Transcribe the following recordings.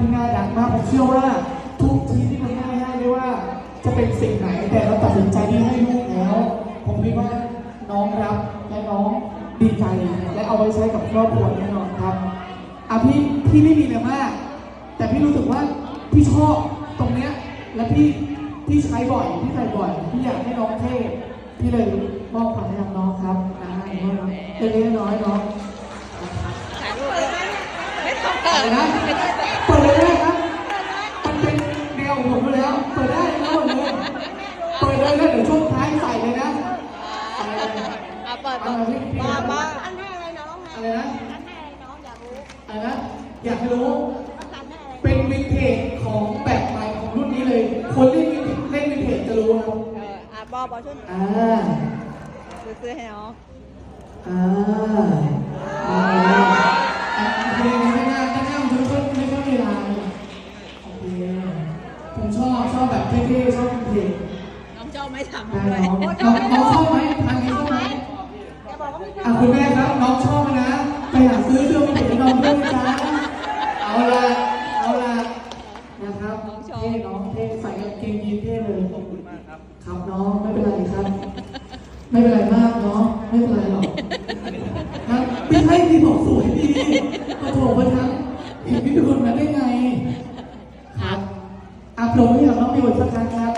ที่น่ารักมากผมเชื่อว่าทุกทีที่คุณแม่ให้ไม่ว่า จะเป็นสิ่งไหนแต่เราตัดสินใจที่ให้ลูกแล้ว ผมคิดว่าน้องรับและน้องดีใจและเอาไว้ใช้กับครอบครัวแน่นอนครับอะพี่พี่ไม่มีอะไรมาก แต่พี่รู้สึกว่าพี่ชอบตรงเนี้ยและพี่พี่ใช้บ่อยพี่ใส่บ่อยพี่อยากให้น้องเท่พี่เลยมอบความให้กับน้องครับอ่าเล็กน้อยน้องถ่ายรูปเลยไม่ต้องอะไรนะเปิดเลยได้ครับ มันเป็นแนว ของผมอยู่แล้ว เปิดได้แล้วหมดเลยเปิดเลยแล้วเดี๋ยวช่วงท้ายใส่เลยนะอะไรนะอะเปิดเปิดมามาอันให้อะไรน้องไงอะไรนะ อันให้อะไรน้องอยากรู้อะไรนะอยากให้รู้ว่าอันให้อะไรเป็นวินเทจของแบบใหม่ของรุ่นนี้เลย คนเล่นวินเทจเล่นวินเทจจะรู้ครับเอออะบอบอช่วยอ่าซื้อซื้อให้น้องอ่า อ่าอะเพลงนี้ไม่น่าไม่น่าไม่ค่อยไม่ค่อยมีลายโอเค ผมชอบชอบแบบเท่ๆชอบวินเทจน้องเจ้าไม่ทำน้ด้วยองน้องน้องชอบไหมทางนี้ชอบไหมแกบอกว่าไม่ใช่อะคุณแม่ครับน้องชอบไหมนะไปหาซื้อเสื้อมาให้น้องด้วยนะจ๊ะเอาละเอาละนะครับเท่น้องเท่ใส่กางเกงยีนเท่เลยขอบคุณมากครับครับน้องไม่เป็นไรครับ ไม่เป็นไรมากเนาะไม่เป็นไรหรอกครับไม่ใช่ที่บอกสวยดีมาโถมาทั้งเห็นพี่เป็นคนนั้นได้ไงครับ อะโปรให้กับน้องมีบทสักครั้งครับ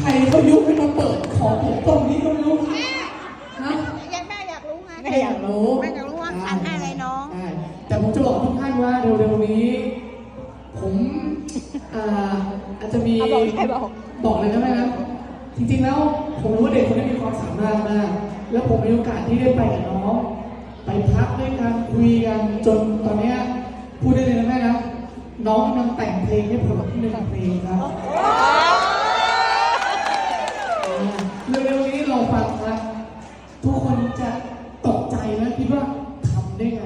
ใครเขายุให้มาเปิดของผมตรงนี้ก็ไม่รู้ฮะอยากแม่อยากรู้ไงแม่อยากรู้ แม่อยากรู้ว่าอันให้อะไรน้อง ได้แต่ผมจะบอกทุกท่านว่าเร็วๆนี้ ผมอ่าอาจจะมีเอาบอกใครบอก บอกเลยนะแม่นะจริงๆแล้วผมรู้ว่าเด็กคนนี้มีความสามารถมาก แล้วผมมีโอกาสที่ได้ไปกับน้อง ไปพักด้วยกันคุยกันจนตอนเนี้ยพูดได้เลยนะแม่ น้องกำลังแต่งเพลงให้ผมที่หนึ่งเพลงครับเร็วๆนี้เราฟังครับทุกคนจะตกใจและคิดว่าทำได้ไง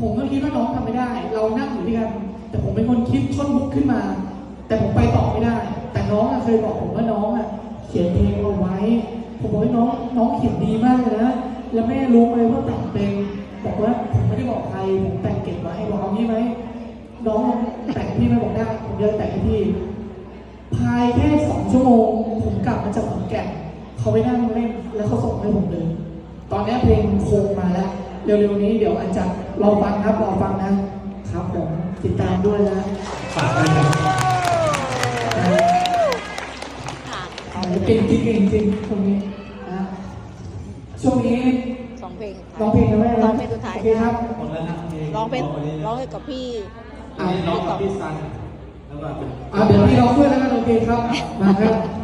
ผมก็คิดว่าน้องทำไม่ได้ เรานั่งอยู่ด้วยกัน แต่ผมเป็นคนคิดท่อนมุกขึ้นมา แต่ผมไปต่อไม่ได้ แต่น้องอเคยบอกผมว่าน้องอะเขียนเพลงเอาไว้ ผมบอกให้น้องน้องเขียนดีมากเลยนะ แล้วแม่รู้ไหมว่าแต่งเพลงบอกว่าผมไม่ได้บอกใครผมแต่ง แต่งให้พี่ไหม่บอกได้ผมจะแต่งให้พี่ภายแค่สองชั่วโมงผมกลับมาจากขอนแก่นเขาไปนั่งเล่นแล้วเขาส่งให้ผมเลย ตอนนี้เพลงโคงมาแล้ว เร็วๆนี้เดี๋ยวอาจจะรอฟังครับรอฟังนะครับผมติดตามด้วยนะฝากด้วยครับเอาเก่งจริงเก่งจริงคนนี้นะช่วงนี้สองเพลงร้องเพลงกันไหมร้องเพลงสุดท้ายโอเคครับหมดแล้วนะร้องเพลงวันนี้ร้องให้กับพี่ อันนี้ร้องกับพี่ซันแล้วก็เป็น อะเดี๋ยวพี่ร้องด้วยแล้วกันโอเคครับ มาครับ